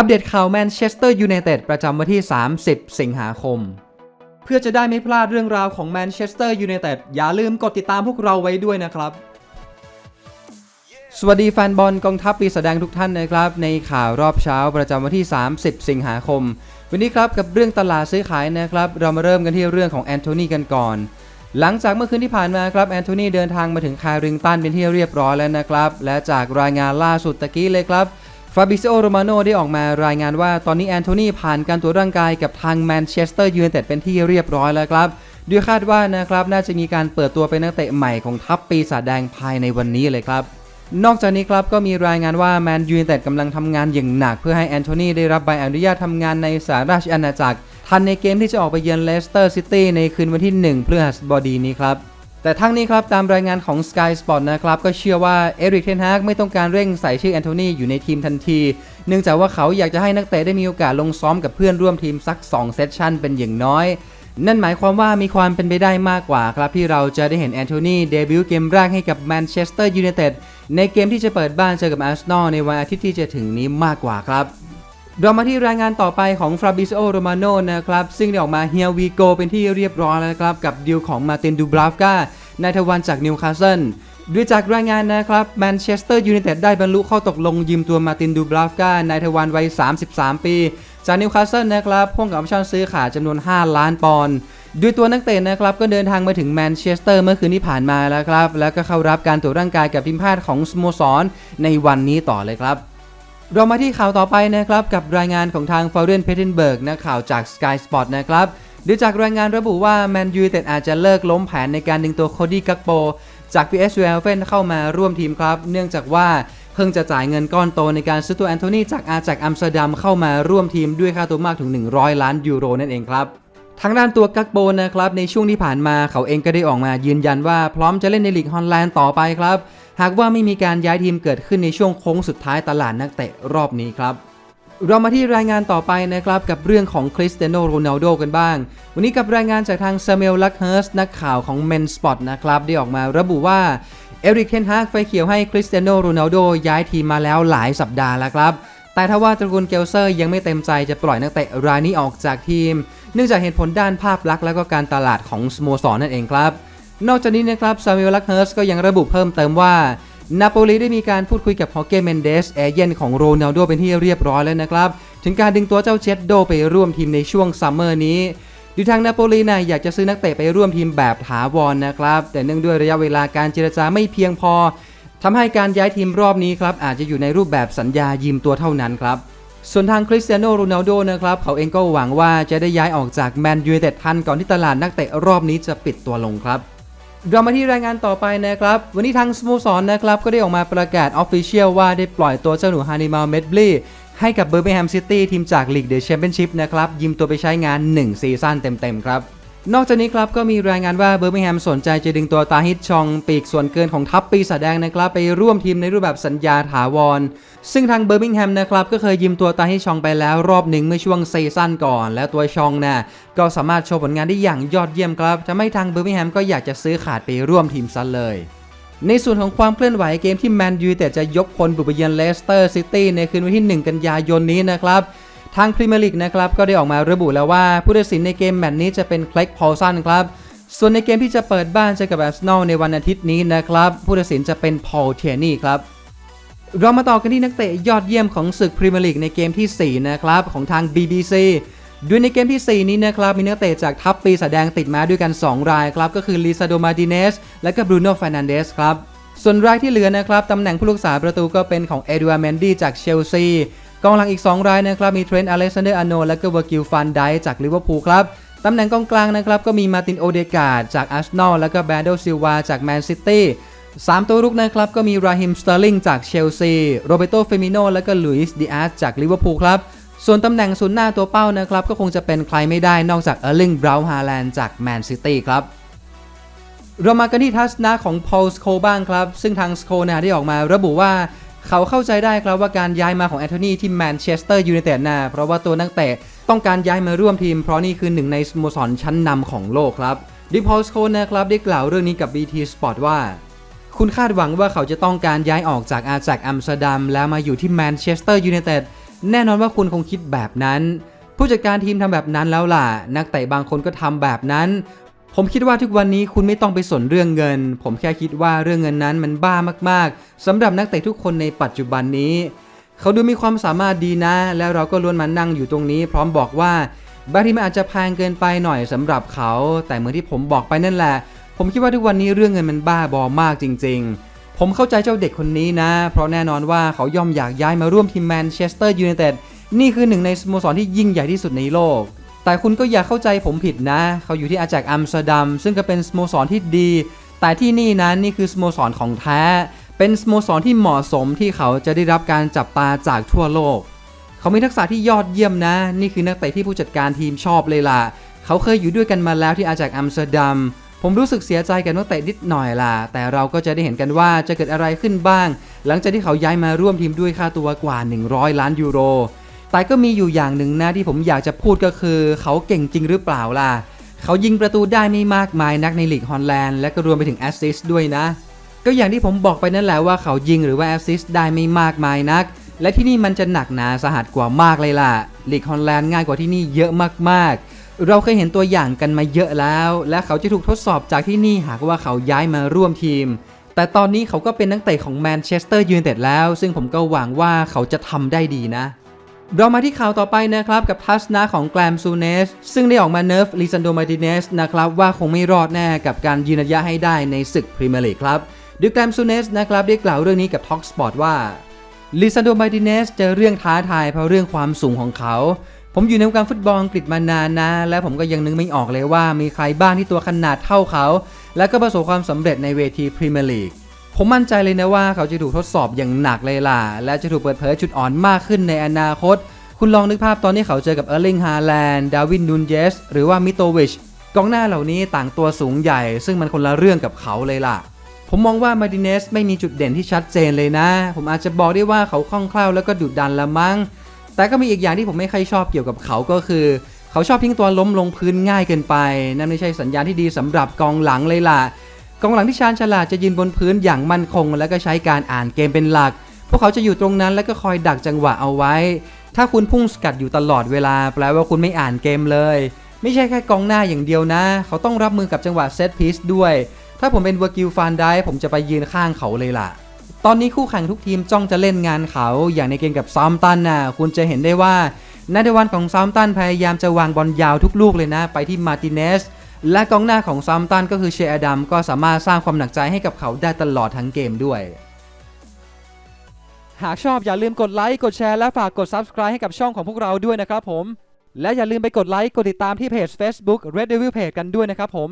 อัปเดตข่าวแมนเชสเตอร์ยูไนเต็ดประจำวันที่ 30 สิงหาคม เพื่อจะได้ไม่พลาดเรื่องราวของแมนเชสเตอร์ยูไนเต็ดอย่าลืมกดติดตามพวกเราไว้ด้วยนะครับ สวัสดีแฟนบอลกองทัพปีแสดงทุกท่านนะครับ ในข่าวรอบเช้าประจำวันที่ 30 สิงหาคม วันนี้ครับกับเรื่องตลาดซื้อขายนะครับ เรามาเริ่มกันที่เรื่องของแอนโทนีกันก่อนหลังจากเมื่อคืนที่ผ่านมาครับแอนโทนีเดินทางมาถึงคาริงตันเป็นที่เรียบร้อยแล้วนะครับ และจากรายงานล่าสุดตะกี้เลยครับ ฟาบิซิโอโรมาโนได้ออกมารายงานว่าตอนนี้แอนโทนีผ่านการตรวจร่างกายกับทางแมนเชสเตอร์ยูไนเต็ดเป็นที่เรียบร้อยแล้วครับโดยคาดว่านะครับน่าจะมีการเปิดตัวเป็นนักเตะใหม่ของทัพปีศาจแดงภายในวันนี้เลยครับ นอกจากนี้ครับก็มีรายงานว่าแมนยูไนเต็ดกำลังทำงานอย่างหนัก เพื่อให้แอนโทนีได้รับใบอนุญาตทำงานในสหราชอาณาจักร ทันในเกมที่จะออกไปเยือนเลสเตอร์ซิตี้ในคืนวันที่ 1 พฤหัสบดีนี้ครับ แต่ทั้งนี้ครับตามรายงานของ Sky Sport นะครับก็เชื่อว่าเอริกเทนฮากไม่ต้องการเร่งใส่ชื่อแอนโทนีอยู่ในทีมทันที เนื่องจากว่าเขาอยากจะให้นักเตะได้มีโอกาสลงซ้อมกับเพื่อนร่วมทีมสัก 2 เซสชั่นเป็นอย่างน้อย นั่นหมายความว่ามีความเป็นไปได้มากกว่าครับที่เราจะได้เห็นแอนโทนีเดบิวต์เกมแรกให้กับแมนเชสเตอร์ยูไนเต็ดในเกมที่จะเปิดบ้านเจอกับอาร์เซนอลในวันอาทิตย์ที่จะถึงนี้มากกว่าครับ เรามาที่รายงานต่อไปของฟราบิโอโรมาโนนะครับ ซึ่งได้ออกมาเฮียวีโกเป็นที่เรียบร้อยแล้วครับ กับดีลของมาตินดูบราฟกานายทวันจากนิวคาสเซิลด้วยจากรายงานนะครับแมนเชสเตอร์ยูไนเต็ดได้บรรลุข้อตกลงยืมตัวมาตินดูบราฟกานายทวันวัย 33 ปี จากนิวคาสเซิลนะครับพ่วงกับออปชั่นซื้อขายจำนวน 5 ล้านปอนด์ด้วยตัวนักเตะนะครับก็เดินทางมาถึงแมนเชสเตอร์เมื่อคืนที่ผ่านมาแล้วครับ แล้วก็เข้ารับการตรวจร่างกายกับทีมแพทย์ของสโมสรในวันนี้ต่อเลยครับ เรามาที่ข่าวต่อไปนะครับกับรายงานของทางฟ a เรนเพเทนเบิร์กนะข่าวจาก Sky Sport นะครับโดยจากรายงานระบุว่าแมนยูเต็ดอาจจะเลิกล้มแผนในการดึงตัวโคดี้กักโปจาก PS v เฟนเข้ามาร่วมทีมครับ เนื่องจากว่าเพิ่งจะจ่ายเงินก้อนโตในการซื้อตัวแอนโทนีจากอาจากอัมสเตอร์ดัมเข้ามาร่วมทีมด้วยค่าตัวมากถึง 100 ล้านยูโรนั่นเองครับทางด้านตัวกักโบนะครับในช่วงที่ผ่านมาเขาเองก็ได้ออกมายืนยันว่าพร้อมจะเล่นในลีกฮอลแลนด์ต่อไปครับ หากว่าไม่มีการย้ายทีมเกิดขึ้นในช่วงโค้งสุดท้ายตลาดนักเตะรอบนี้ครับ เรามาที่รายงานต่อไปนะครับกับเรื่องของคริสเตียโนโรนัลโดกันบ้าง วันนี้กับรายงานจากทางซามูเอลลักเฮิร์สนักข่าวของ Men Spot นะครับได้ออกมาระบุว่าเอริกเทนฮากไฟเขียวให้คริสเตียโนโรนัลโดย้ายทีมมาแล้วหลายสัปดาห์แล้วครับแต่ถ้าว่าตระกูลเกลเซอร์ยังไม่เต็มใจจะปล่อยนักเตะรายนี้ออกจากทีม เนื่องจากเหตุผลด้านภาพลักษณ์และก็การตลาดของสโมสรนั่นเองครับ นอกจากนี้นะครับซามูเอลลักเฮิร์สก็ยังระบุเพิ่มเติมว่านาโปลีได้มีการพูดคุยกับฮอเกเมนเดสเอเย่นของโรนัลโดเป็นที่เรียบร้อยแล้วนะครับ ถึงการดึงตัวเจ้าเจดโดไปร่วมทีมในช่วงซัมเมอร์นี้ดูทางนาโปลีนะอยากจะซื้อนักเตะไปร่วมทีมแบบถาวรนนะครับ แต่เนื่องด้วยระยะเวลาการเจรจาไม่เพียงพอทำให้การย้ายทีมรอบนี้ครับอาจจะอยู่ในรูปแบบสัญญายืมตัวเท่านั้นครับส่วนทางคริสเตียโนโรนัลโดนะครับเขาเองก็หวังว่าจะได้ย้ายออกจากแมนยูไนเต็ดทันก่อนที่ตลาดนักเตะรอบนี้จะปิดตัวลงครับ เรามาที่รายงานต่อไปนะครับ วันนี้ทางสโมสรนะครับ ก็ได้ออกมาประกาศออฟฟิเชียลว่าได้ปล่อยตัวเจ้าหนูฮานิมาลเมดบลีให้กับเบอร์มิงแฮมซิตี้ทีมจากลีกเดอะแชมเปี้ยนชิพนะครับยืมตัวไปใช้งาน 1 ซีซั่นเต็มๆครับ นอกจากนี้ครับก็มีรายงานว่าเบอร์มิงแฮมสนใจจะดึงตัวตาฮิตชองปีกส่วนเกินของทัพปีศาจแดงนะครับไปร่วมทีมในรูปแบบสัญญาถาวร ซึ่งทางเบอร์มิงแฮมนะครับก็เคยยืมตัวตาฮิตชองไปแล้วรอบหนึ่งเมื่อช่วงซีซั่นก่อน และตัวชองน่ะก็สามารถโชว์ผลงานได้อย่างยอดเยี่ยมครับทำให้ทางเบอร์มิงแฮมก็อยากจะซื้อขาดไปร่วมทีมซะเลยในส่วนของความเคลื่อนไหวเกมที่แมนยูแต่จะยกพลบุกไปเยือนเลสเตอร์ซิตี้ในคืนวันที่ 1 กันยายนนี้นะครับ ทางพรีเมียร์ลีกนะครับก็ได้ออกมาระบุแล้วว่าผู้ตัดสินในเกมแมตช์นี้จะเป็นเคล็กพอลสันครับส่วนในเกมที่จะเปิดบ้านเจอกับแอาร์เนอลในวันอาทิตย์นี้นะครับผู้ตัดสินจะเป็นพอลเทียนี่ครับเรามาต่อกันที่นักเตะยอดเยี่ยมของศึกพรีเมียร์ลีกในเกมที่ 4 นะครับ ของทาง BBC ด้วยในเกมที่ 4 นี้นะครับ มีนักเตะจากทัพปีศาจแดงติดมาด้วยกัน 2 รายครับ ก็คือลิซาโดมาดิเนสและก็บรูโน่ฟ r นันเดสครับ ส่วนรายที่เหลือนะครับ ตำแหน่งผู้รักษาประตูก็เป็นของเอดวาร์แมนดี้จากเชลซี กองหลังอีก 2 รายนะครับมีเทรนต์อเล็กซานเดอร์อโนและก็เวอร์กิลฟันไดจากลิเวอร์พูลครับตำแหน่งกองกลางนะครับก็มีมาตินโอเดกาดจากอาร์เซนอลและก็แบรนโดซิลวาจากแมนซิตี้สามตัวรุกนะครับก็มีราฮิมสเตอร์ลิงจากเชลซีโรเบโตเฟมิโนและก็ลุยส์ดิอาสจากลิเวอร์พูลครับส่วนตำแหน่งศูนย์หน้าตัวเป้านะครับก็คงจะเป็นใครไม่ได้นอกจากเออร์ลิงบราวน์ฮาแลนด์จากแมนซิตี้ครับเรามากันที่ทัศนะของพอลสโคบ้างครับ ซึ่งทางสโคนะได้ออกมาระบุว่า เขาเข้าใจได้ครับว่าการย้ายมาของแอนโทนีที่แมนเชสเตอร์ยูไนเต็ดนะเพราะว่าตัวนักเตะต้องการย้ายมาร่วมทีม เพราะนี่คือหนึ่งในสโมสรชั้นนำของโลกครับดิพอลสโคนะครับได้กล่าวเรื่องนี้กับ BT Sport ว่า คุณคาดหวังว่าเขาจะต้องการย้ายออกจากอาจากอัมสเตอร์ดัมแล้วมาอยู่ที่แมนเชสเตอร์ยูไนเต็ดแน่นอนว่าคุณคงคิดแบบนั้น ผู้จัดการทีมทำแบบนั้นแล้วล่ะ นักเตะบางคนก็ทำแบบนั้น ผมคิดว่าทุกวันนี้คุณไม่ต้องไปสนเรื่องเงิน ผมแค่คิดว่าเรื่องเงินนั้นมันบ้ามากๆสำหรับนักเตะทุกคนในปัจจุบันนี้ เขาดูมีความสามารถดีนะ แล้วเราก็ล้วนมานั่งอยู่ตรงนี้ พร้อมบอกว่าบางทีมันอาจจะแพงเกินไปหน่อยสำหรับเขา แต่เหมือนที่ผมบอกไปนั่นแหละ ผมคิดว่าทุกวันนี้เรื่องเงินมันบ้าบอมากจริง ๆ ผมเข้าใจเจ้าเด็กคนนี้นะ เพราะแน่นอนว่าเขาย่อมอยากย้ายมาร่วมทีมแมนเชสเตอร์ยูไนเต็ดนี่คือหนึ่งในสโมสรที่ยิ่งใหญ่ที่สุดในโลก แต่คุณก็อย่าเข้าใจผมผิดนะ เขาอยู่ที่อาจากอัมสเตอร์ดัมซึ่งก็เป็นสโมสรที่ดี แต่ที่นี่นั้นนี่คือสโมสรของแท้ เป็นสโมสรที่เหมาะสมที่เขาจะได้รับการจับตาจากทั่วโลก เขามีทักษะที่ยอดเยี่ยมนะ นี่คือนักเตะที่ผู้จัดการทีมชอบเลยล่ะ เขาเคยอยู่ด้วยกันมาแล้วที่อาจากอัมสเตอร์ดัม ผมรู้สึกเสียใจกับนักเตะนิดหน่อยล่ะ แต่เราก็จะได้เห็นกันว่าจะเกิดอะไรขึ้นบ้าง หลังจากที่เขาย้ายมาร่วมทีมด้วยค่าตัวกว่า 100 ล้านยูโร แต่ก็มีอยู่อย่างหนึ่งนะที่ผมอยากจะพูดก็คือ เขาเก่งจริงหรือเปล่าล่ะ เขายิงประตูได้ไม่มากมายนักในลีกฮอลแลนด์และก็รวมไปถึงแอสซิสต์ด้วยนะ ก็อย่างที่ผมบอกไปนั่นแหละว่าเขายิงหรือว่าแอสซิสต์ได้ไม่มากมายนัก และที่นี่มันจะหนักหนาสาหัสกว่ามากเลยล่ะลีกฮอลแลนด์ง่ายกว่าที่นี่เยอะมากๆ เราเคยเห็นตัวอย่างกันมาเยอะแล้ว และเขาจะถูกทดสอบจากที่นี่หากว่าเขาย้ายมาร่วมทีมแต่ตอนนี้เขาก็เป็นนักเตะของแมนเชสเตอร์ยูไนเต็ดแล้ว ซึ่งผมก็หวังว่าเขาจะทำได้ดีนะ เรามาที่ข่าวต่อไปนะครับกับทัศนะของแกลมซูเนสซึ่งได้ออกมาเนิร์ฟลิซันโดมาติเนสนะครับว่าคงไม่รอดแน่กับการยืนระยะให้ได้ในศึกพรีเมียร์ลีกครับโดยแกลมซูเนสนะครับได้กล่าวเรื่องนี้กับ Talk Sport ว่าลิซันโดมาติเนสเจอเรื่องท้าทายเพราะเรื่องความสูงของเขา ผมอยู่ในวงการฟุตบอลอังกฤษมานานนะ และผมก็ยังนึกไม่ออกเลยว่ามีใครบ้างที่ตัวขนาดเท่าเขา และก็ประสบความสำเร็จในเวทีพรีเมียร์ลีก ผมมั่นใจเลยนะว่าเขาจะถูกทดสอบอย่างหนักเลยล่ะ และจะถูกเปิดเผยจุดอ่อนมากขึ้นในอนาคต คุณลองนึกภาพตอนที่เขาเจอกับเออร์ลิงฮาแลนด์ดาวินนูนเยสหรือว่ามิโตวิชกองหน้าเหล่านี้ต่างตัวสูงใหญ่ ซึ่งมันคนละเรื่องกับเขาเลยล่ะ ผมมองว่ามาดิเนสไม่มีจุดเด่นที่ชัดเจนเลยนะ ผมอาจจะบอกได้ว่าเขาคล่องแคล่วแล้วก็ดุดันละมั้ง แต่ก็มีอีกอย่างที่ผมไม่ค่อยชอบเกี่ยวกับเขาก็คือ เขาชอบทิ้งตัวล้มลงพื้นง่ายเกินไป นั่นไม่ใช่สัญญาณที่ดีสำหรับกองหลังเลยล่ะ กองหลังที่ชาญฉลาดจะยืนบนพื้นอย่างมั่นคง และก็ใช้การอ่านเกมเป็นหลัก พวกเขาจะอยู่ตรงนั้นแล้วก็คอยดักจังหวะเอาไว้ ถ้าคุณพุ่งสกัดอยู่ตลอดเวลา แปลว่าคุณไม่อ่านเกมเลย ไม่ใช่แค่กองหน้าอย่างเดียวนะ เขาต้องรับมือกับจังหวะเซตพีซด้วย ถ้าผมเป็นเวอร์กิลฟานได้ผมจะไปยืนข้างเขาเลยล่ะ ตอนนี้คู่แข่งทุกทีมจ้องจะเล่นงานเขา อย่างในเกมกับซอมตันน่ะคุณจะเห็นได้ว่านาเดวันของซอมตันพยายามจะวางบอลยาวทุกลูกเลยนะ ไปที่มาร์ติเนส และกองหน้าของซัมตันก็คือเชอดัมก็สามารถสร้างความหนักใจให้กับเขาได้ตลอดทั้งเกมด้วย หากชอบอย่าลืมกดไลค์กดแชร์และฝากกด Subscribe ให้กับช่องของพวกเราด้วยนะครับผม และอย่าลืมไปกดไลค์กดติดตามที่เพจ Facebook Red Devil Page กันด้วยนะครับผม